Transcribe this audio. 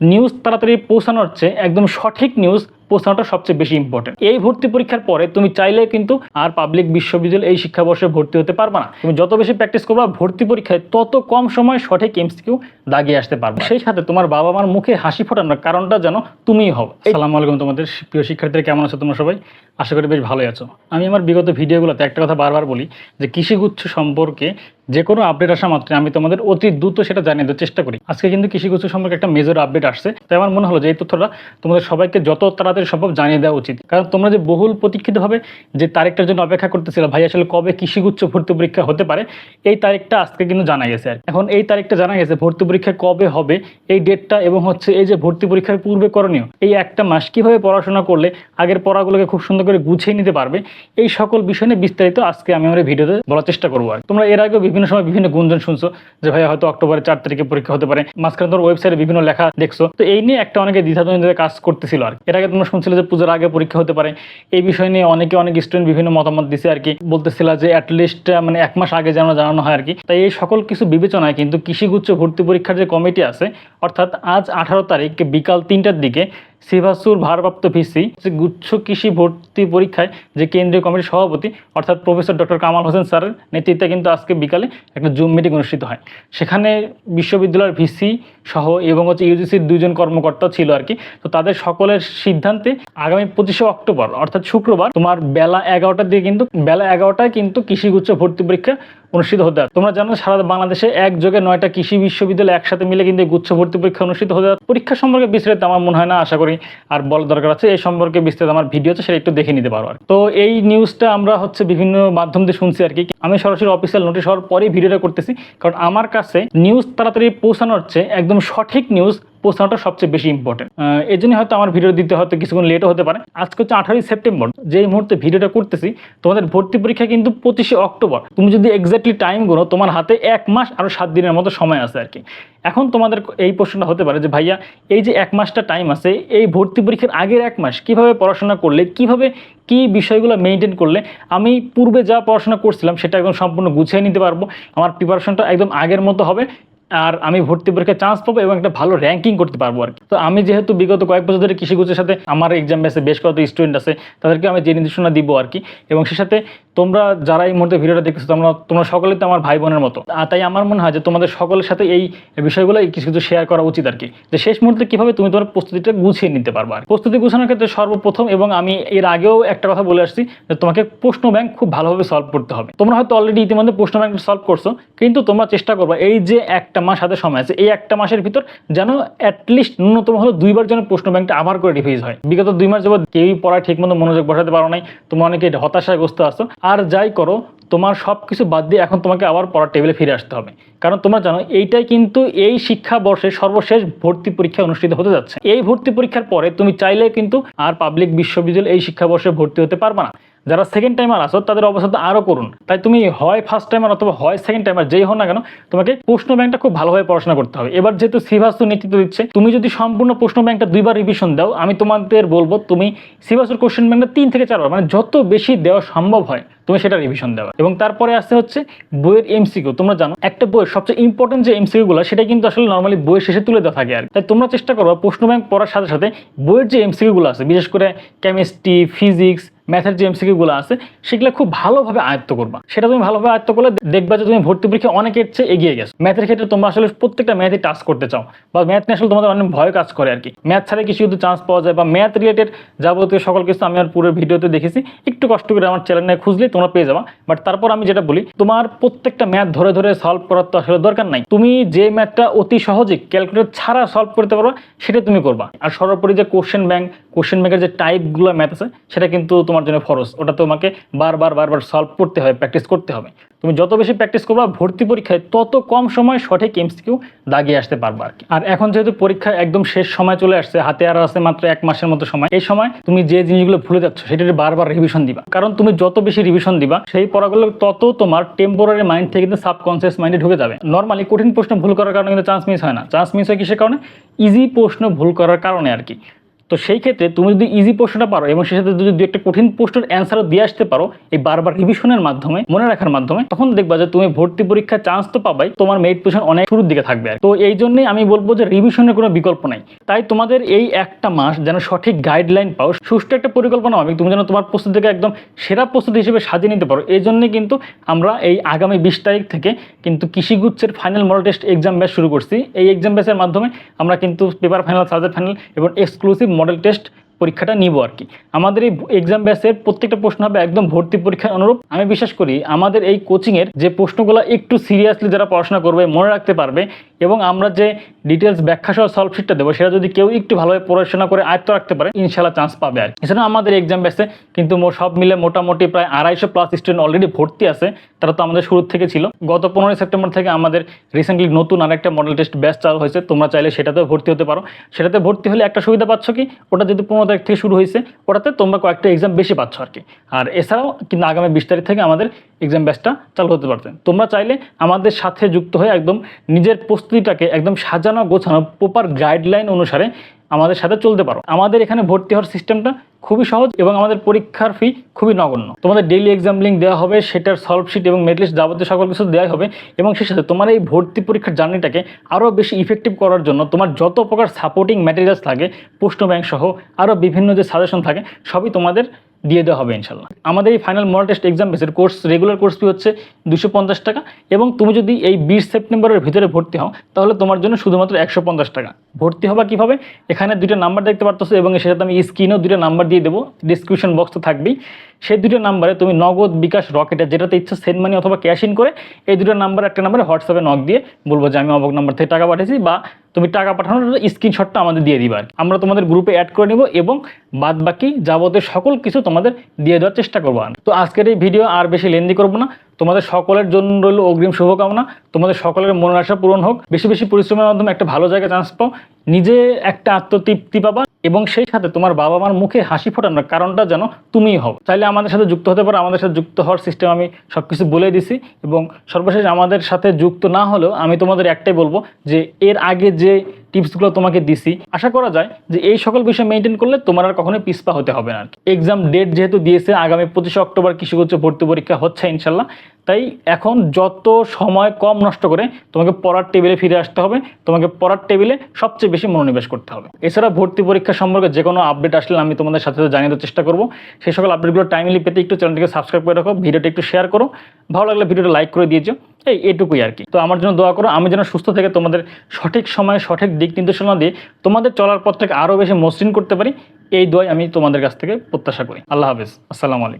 News তাড়াতাড়ি পৌঁছানোর চেয়ে একদম সঠিক নিউজ পৌঁছানোটা সবচেয়ে বেশি ইম্পর্টেন্ট এই ভর্তি পরীক্ষার পরে তুমি চাইলে কিন্তু আর পাবলিক বিশ্ববিদ্যালয় এই শিক্ষাবর্ষে ভর্তি হতে পারবে না। তুমি যত বেশি প্র্যাকটিস করবা ভর্তি পরীক্ষায় তত কম সময় সঠিক এমসিকিউ দাগিয়ে আসতে পারবে। সেই সাথে তোমার বাবা মার মুখে হাসি ফোটানোর কারণটা যেন তুমিই হও। আসসালামু আলাইকুম তোমাদের প্রিয় শিক্ষার্থীরা কেমন আছো তোমরা সবাই? আশা করি বেশ ভালোই আছো। আমি আমার বিগত ভিডিওগুলোতে একটা কথা বারবার বলি যে কৃষিগুচ্ছ সম্পর্কে যে কোনো আপডেট আসা মাত্র আমি তোমাদের অতি দ্রুত সেটা জানিয়ে দেওয়ার চেষ্টা করি। আজকে কিন্তু কৃষিগুচ্ছ সম্পর্কে একটা মেজর আপডেট আসছে। তাই আমার মনে হলো যে এই তথ্যটা তোমাদের সবাইকে যত তাড়াতাড়ি সম্ভব জানিয়ে দেওয়া উচিত। কারণ তোমরা যে বহুল প্রতীক্ষিতভাবে যে তারিখটার জন্য অপেক্ষা করতেছিল, ভাই আসলে কবে কৃষিগুচ্ছ ভর্তি পরীক্ষা হতে পারে, এই তারিখটা আজকে কিন্তু জানা গেছে আর এখন এই তারিখটা জানা গেছে, ভর্তি পরীক্ষা কবে হবে, এই ডেটটা এবং হচ্ছে এই যে ভর্তি পরীক্ষার পূর্বে করণীয়, এই একটা মাস কীভাবে পড়াশোনা করলে আগের পড়াগুলোকে খুব সুন্দর করে গুছিয়ে নিতে পারবে, এই সকল বিষয় নিয়ে বিস্তারিত আজকে আমি আমার ভিডিওতে বলার চেষ্টা করব আর তোমরা এর আগেও বিভিন্ন সময় বিভিন্ন গুঞ্জন শুনছো যে ভাই হয়তো অক্টোবরের চার তারিখে পরীক্ষা হতে পারে, মাঝখানে তোর ওয়েবসাইটে বিভিন্ন লেখা দেখছ, তো এই নিয়ে একটা অনেকে দ্বিধাদ্বন্দ্বে কাজ করতেছিল আর। এর আগে তোমরা শুনছিলে যে পুজোর আগে পরীক্ষা হতে পারে। এই বিষয় নিয়ে অনেকে অনেক স্টুডেন্ট বিভিন্ন মতামত দিছে আর কি। বলতেছিল যে অ্যাটলিস্ট মানে এক মাস আগে যেন জানানো হয় আর কি। তাই এই সকল কিছু বিবেচনায় কিন্তু কৃষিগুচ্ছ ভর্তি পরীক্ষার যে কমিটি আছে অর্থাৎ আজ আঠারো তারিখ বিকাল তিনটার দিকে সিভাসুর ভারপ্রাপ্ত ভিসি গুচ্ছ কৃষি ভর্তি পরীক্ষায় যে কেন্দ্রীয় কমিটির সভাপতি, অর্থাৎ প্রফেসর ডক্টর কামাল হোসেন স্যারের নেতৃত্বে কিন্তু আজকে বিকালে একটা জুম মিটিং অনুষ্ঠিত হয়। সেখানে বিশ্ববিদ্যালয়ের ভিসি সহ এবং হচ্ছে ইউজিসির দুজন কর্মকর্তা ছিল আর কি। তো তাদের সকলের সিদ্ধান্তে আগামী পঁচিশে অক্টোবর, অর্থাৎ শুক্রবার, তোমার বেলা এগারোটার দিকে কিন্তু, বেলা এগারোটায় কিন্তু কৃষিগুচ্ছ ভর্তি পরীক্ষা অনুষ্ঠিত হতে যাচ্ছে। তোমরা জানো সারা বাংলাদেশে একযোগে নয়টা কৃষি বিশ্ববিদ্যালয় একসাথে মিলে কিন্তু গুচ্ছ ভর্তি পরীক্ষা অনুষ্ঠিত হতে যাচ্ছে। পরীক্ষা সম্পর্কে বিস্তারিত আমার মনে হয় না, আশা করি আর বলার দরকার আছে এই সম্পর্কে বিস্তারিত আমার ভিডিও আছে, সেটা একটু দেখে নিতে পারো আর তো এই নিউজটা আমরা হচ্ছে বিভিন্ন মাধ্যম দিয়ে শুনছি আর কি আমি সরাসরি অফিসিয়াল নোটিশ হওয়ার পরেই ভিডিওটা করতেছি, কারণ আমার কাছে নিউজ তাড়াতাড়ি পৌঁছানোর চেয়ে একদম সঠিক নিউজ পৌঁছানোটা সবচেয়ে বেশি ইম্পর্টেন্ট এই জন্য হয়তো আমার ভিডিও দিতে হয়তো কিছুক্ষণ লেটও হতে পারে। আজকে হচ্ছে আঠারোই সেপ্টেম্বর যেই মুহূর্তে ভিডিওটা করতেছি, তোমাদের ভর্তি পরীক্ষা কিন্তু পঁচিশে অক্টোবর। তুমি যদি এক্স্যাক্টলি টাইমগুলো তোমার হাতে এক মাস আরও সাত দিনের মতো সময় আছে আর কি। এখন তোমাদের এই প্রশ্নটা হতে পারে যে, ভাইয়া, এই যে এক মাসটা টাইম আছে, এই ভর্তি পরীক্ষার আগের এক মাস কীভাবে পড়াশোনা করলে, কীভাবে কি বিষয়গুলো মেনটেন করলে, আমি পূর্বে যা পড়াশোনা করছিলাম, সেটা একদম সম্পূর্ণ গুছিয়ে নিতে পারব। আমার প্রিপারেশনটা একদম আগের মতো হবে। আর আমি ভর্তি পরীক্ষায় চান্স পাবো এবং একটা ভালো র্যাঙ্কিং করতে পারব আর কি। তো আমি যেহেতু বিগত কয়েক বছর ধরে কৃষিগুজের সাথে আমার এক্সাম বেসে বেশ কত স্টুডেন্ট আছে তাদেরকে আমি যে নির্দেশনা দিব আর কি। এবং সে সাথে তোমরা যারা এই মুহূর্তে ভিডিওটা দেখতেছো, তোমরা তোমরা সকলেই তো আমার ভাই বোনের মতো তাই আমার মনে হয় যে তোমাদের সকলের সাথে এই বিষয়গুলো কিছু কিছু শেয়ার করা উচিত আর কি। যে শেষ মুহূর্তে কীভাবে তুমি তোমার প্রস্তুতিটা গুছিয়ে নিতে পারবে আর প্রস্তুতি গুছানোর ক্ষেত্রে সর্বপ্রথম এবং আমি এর আগেও একটা কথা বলে আসছি যে তোমাকে প্রশ্ন ব্যাংক খুব ভালোভাবে সলভ করতে হবে। তোমরা হয়তো অলরেডি ইতিমধ্যে প্রশ্ন ব্যাংক সলভ করছ, কিন্তু তোমরা চেষ্টা করবে এই যে একটা মাস হাতে সময় আছে। এই একটা মাসের ভিতর যেন অ্যাটলিস্ট ন্যূনতম হলো দুইবার যেন প্রশ্ন ব্যাংকটা আবার করে রিভিজ হয়। বিগত দুই মাস যাবত কেউই পড়ায় ঠিক মতো মনোযোগ বসাতে পারো নাই। তোমরা অনেকে হতাশাগ্রস্ত আসছো আর যাই করো, তোমার সব কিছু বাদ দিয়ে এখন তোমাকে আবার পড়ার টেবিলে ফিরে আসতে হবে। কারণ তোমরা জানো, এইটাই কিন্তু এই শিক্ষাবর্ষে সর্বশেষ ভর্তি পরীক্ষা অনুষ্ঠিত হতে যাচ্ছে। এই ভর্তি পরীক্ষার পরে তুমি চাইলে কিন্তু আর পাবলিক বিশ্ববিদ্যালয় এই শিক্ষাবর্ষে ভর্তি হতে পারবে না। যারা সেকেন্ড টাইমার আসো তাদের অবস্থা তো আরও করুন। তাই তুমি হয় ফার্স্ট টাইমার অথবা হয় সেকেন্ড টাইমার যেই হও না কেন, তোমাকে প্রশ্ন ব্যাংকটা খুব ভালোভাবে পড়াশোনা করতে হবে। এবার যেহেতু সিভাসু নেতৃত্ব দিচ্ছে, তুমি যদি সম্পূর্ণ প্রশ্ন ব্যাংকটা দুইবার রিভিশন দাও, আমি তোমাদের বলব, তুমি সিভাসুর কোশ্চেন ব্যাংকটা তিন থেকে চারবার মানে যত বেশি দেওয়া সম্ভব হয়, তুমি সেটা রিভিশন দেওয়া এবং তারপরে আসতে হচ্ছে বইয়ের এমসিকিউ তোমরা জানো, একটা বইয়ের সবচেয়ে ইম্পর্টেন্ট যে এমসিকিউ গুলো, সেটা কিন্তু আসলে নর্মালি বইয়ের শেষে তুলে দেওয়া থাকে আর তাই তোমরা চেষ্টা করো প্রশ্ন ব্যাংক পড়ার সাথে সাথে বইয়ের যে এমসিকিউ গুলো আছে, বিশেষ করে কেমিস্ট্রি ফিজিক্স ম্যাথের যে এমসিকিউ গুলো আছে, সেগুলো খুব ভালোভাবে আয়ত্ত করবা। সেটা তুমি ভালোভাবে আয়ত্ত করলে দেখবা যে তুমি ভর্তি পরীক্ষা অনেকের চেয়ে এগিয়ে গেছো। ম্যাথের ক্ষেত্রে তোমরা আসলে প্রত্যেকটা ম্যাথই টাচ করতে চাও বা ম্যাথ নিয়ে আসলে তোমাদের অনেক ভয় কাজ করে আর কি ম্যাথ ছাড়া কিছু যদি চান্স পাওয়া যায় বা ম্যাথ রিলেটেড যাবতীয় সকল কিছু আমি আমার পুরো ভিডিওতে দেখেছি, একটু কষ্ট করে আমার চ্যানেলে খুঁজলে তোমরা পেয়ে যাবা। বাট তারপর আমি যেটা বলি, তোমার প্রত্যেকটা ম্যাথ ধরে ধরে সলভ করার তো আসলে দরকার নাই। তুমি যে ম্যাথটা অতি সহজে ক্যালকুলেটর ছাড়া সলভ করতে পারবা, সেটা তুমি করবা। আর সর্বোপরি যে কোশ্চেন ব্যাংক কোশ্চেন ব্যাংকের যে টাইপগুলো ম্যাথ আছে, সেটা কিন্তু তোমার জন্য ফরজ। ওটা তোমাকে বারবার বারবার সলভ করতে হবে প্র্যাকটিস করতে হবে। তুমি যত বেশি প্র্যাকটিস করবা, ভর্তি পরীক্ষায় তত কম সময় সঠিক এমসিকিউ দাগিয়ে আসতে পারবা আর কি। আর এখন যেহেতু পরীক্ষা একদম শেষ সময় চলে আসছে, হাতে আর আছে মাত্র এক মাসের মতো সময়, এই সময় তুমি যে জিনিসগুলো ভুলে যাচ্ছ সেটা বারবার রিভিশন দিবা। কারণ তুমি যত বেশি রিভিশন দিবা, সেই পড়াগুলো তত তোমার টেম্পোরারি মাইন্ড থেকে কিন্তু সাবকনসিয়াস মাইন্ডে ঢুকে যাবে। নর্মালি কঠিন প্রশ্ন ভুল করার কারণে কিন্তু চান্স মিস হয় না। চান্স মিস হয় কিসের কারণে? ইজি প্রশ্ন ভুল করার কারণে আর কি। তো সেই ক্ষেত্রে তুমি যদি ইজি প্রশ্নটা পারো এবং সেই সাথে যদি দু একটা কঠিন প্রশ্নের অ্যান্সারও দিয়ে আসতে পারো এই বারবার রিভিশনের মাধ্যমে, মনে রাখার মাধ্যমে, তখন দেখবা যে তুমি ভর্তি পরীক্ষার চান্স তো পাবাই, তোমার মেরিট পজিশন অনেক শুরুর দিকে থাকবে তো এই জন্যই আমি বলব যে রিভিশনের কোনো বিকল্প নাই। তাই তোমাদের এই একটা মাস যেন সঠিক গাইডলাইন পাও, সুষ্ঠু একটা পরিকল্পনা হবে তুমি যেন তোমার প্রস্তুতিকে একদম সেরা প্রস্তুতি হিসেবে সাজিয়ে নিতে পারো। এই জন্যই কিন্তু আমরা এই আগামী বিশ তারিখ থেকে কিন্তু কৃষিগুচ্ছের final model test exam batch শুরু করছি। এই এক্সাম ব্যাচের মাধ্যমে আমরা কিন্তু পেপার ফাইনাল সাবজেক্ট ফাইনাল এবং এক্সক্লুসিভ মডেল টেস্ট পরীক্ষাটা নিব আর কি। আমাদের এই এক্সাম ব্যাচের প্রত্যেকটা প্রশ্ন হবে একদম ভর্তি পরীক্ষার অনুরূপ। আমি বিশ্বাস করি আমাদের এই কোচিংয়ের যে প্রশ্নগুলো একটু সিরিয়াসলি যারা পড়াশোনা করবে, মনে রাখতে পারবে এবং আমরা যে ডিটেলস ব্যাখ্যা সহ সলভ শিটটা দেবো, সেটা যদি কেউ একটু ভালোভাবে পড়াশোনা করে আয়ত্ত রাখতে পারে ইনশাল্লাহ চান্স পাবে আর কি। এছাড়া আমাদের এক্সাম ব্যাচে কিন্তু সব মিলে মোটামুটি প্রায় আড়াইশো প্লাস স্টুডেন্ট অলরেডি ভর্তি আছে। তারা তো আমাদের শুরু থেকে ছিল। গত পনেরোই সেপ্টেম্বর থেকে আমাদের রিসেন্টলি নতুন আরেকটা মডেল টেস্ট ব্যাচ চালু হয়েছে। তোমরা চাইলে সেটাতেও ভর্তি হতে পারো। সেটাতে ভর্তি হলে একটা সুবিধা পাচ্ছ কি? ওটা যদি পনেরো তারিখ থেকে শুরু হয়েছে, ওটাতে তোমরা কয়েকটা এক্সাম বেশি পাচ্ছ আর কি আর এছাড়াও কিন্তু আগামী বিশ তারিখ থেকে আমাদের এক্সাম ব্যাচটা চালু হতে পারতেন তোমরা চাইলে আমাদের সাথে যুক্ত হয়ে একদম নিজের প্রস্তুতিটাকে একদম সাজানো গোছানো প্রপার গাইডলাইন অনুসারে আমাদের সাথে চলতে পারো। আমাদের এখানে ভর্তি হওয়ার সিস্টেমটা খুবই সহজ এবং আমাদের পরীক্ষার ফি খুবই নগণ্য। তোমাদের ডেইলি এক্সাম লিঙ্ক দেওয়া হবে, সেটার সলভশিট এবং মেটলিস্ট যাবতীয় সকল কিছু দেওয়া হবে এবং সেই সাথে তোমার এই ভর্তি পরীক্ষার জার্নিটাকে আরও বেশি ইফেক্টিভ করার জন্য তোমার যত প্রকার সাপোর্টিং ম্যাটেরিয়ালস লাগে প্রশ্ন ব্যাংক সহ আরও বিভিন্ন যে সাজেশন থাকে, সবই তোমাদের দিয়ে দেওয়া হবে ইনশাল্লাহ আমাদের এই ফাইনাল মডেল টেস্ট এক্সাম বেসের কোর্স রেগুলার কোর্স ফি হচ্ছে দুশো পঞ্চাশ টাকা এবং তুমি যদি এই বিশ সেপ্টেম্বরের ভিতরে ভর্তি হও, তাহলে তোমার জন্য শুধুমাত্র একশো পঞ্চাশ টাকা। ভর্তি হবা কীভাবে? এখানে দুটো নাম্বার দেখতে পারতেছো এবং সেটাতে আমি স্ক্রিনেও দুটো নাম্বার দিয়ে দেবো। ডিসক্রিপশন বক্স তো থাকবেই। সেই দুটো নাম্বারে তুমি নগদ বিকাশ রকেটে যেটাতে ইচ্ছা সেন্ড মানি অথবা ক্যাশ ইন করে এই দুটো নাম্বার একটা নাম্বারে হোয়াটসঅ্যাপে নক দিয়ে বলব যে আমি অবক নাম্বার থেকে টাকা পাঠিয়েছি বা তুমি টাকা পাঠানোর স্ক্রিনশটটা আমাদের দিয়ে দিবা আর কি। আমরা তোমাদের গ্রুপে অ্যাড করে নেব এবং বাদ বাকি যাবতীয় সকল কিছু তোমাদের দিয়ে দেওয়ার চেষ্টা করব। তো আজকের এই ভিডিও আর বেশি লেন্দি করব না। তোমাদের সকলের জন্য রইল অগ্রিম শুভকামনা। তোমাদের সকলের মনের আশা পূরণ হোক। বেশি বেশি পরিশ্রমের মাধ্যমে একটা ভালো জায়গায় চান্স পাও। নিজে একটা আত্মতৃপ্তি পাবা। এবং সেই সাথে তোমার বাবা মার মুখে হাসি ফোটানোর কারণটা যেন তুমিই হও। চাইলে আমাদের সাথে যুক্ত হতে পারো, আমাদের সাথে যুক্ত হওয়ার সিস্টেম আমি সব কিছু বলে দিছি এবং সর্বশেষ আমাদের সাথে যুক্ত না হলেও আমি তোমাদের একটাই বলব যে, এর আগে যে টিপসগুলো তোমাকে দিছি। আশা করা যায় যে এই সকল বিষয় মেনটেন করলে তোমার আর কখনোই পিসপা হতে হবে না। এক্সাম ডেট যেহেতু দিয়েছে, আগামী পঁচিশে অক্টোবর কৃষিগুচ্ছ ভর্তি পরীক্ষা হচ্ছে ইনশাল্লাহ তাই এখন যত সময় কম নষ্ট করে তোমাকে পড়ার টেবিলে ফিরে আসতে হবে। তোমাকে পড়ার টেবিলে সবচেয়ে বেশি মনোনিবেশ করতে হবে। এছাড়া ভর্তি পরীক্ষা সম্পর্কে যে কোনো আপডেট আসলে আমি তোমাদের সাথে সাথে জানিয়ে দেওয়ার চেষ্টা করব। সেই সকল আপডেটগুলো টাইমলি পেতে একটু চ্যানেলটিকে সাবস্ক্রাইব করে রাখো, ভিডিওটা একটু শেয়ার করো। ভালো লাগলে ভিডিওটা লাইক করে দিয়েছ এই এটুকুই আর কি। তো আমার জন্য দোয়া করো, আমি যেন সুস্থ থেকে তোমাদের সঠিক সময়ে সঠিক দিক নির্দেশনা দিয়ে তোমাদের চলার পথটাকে আরও বেশি মসৃণ করতে পারি। এই দোয়াই আমি তোমাদের কাছ থেকে প্রত্যাশা করি। আল্লাহ হাফিজ। আসসালামু আলাইকুম।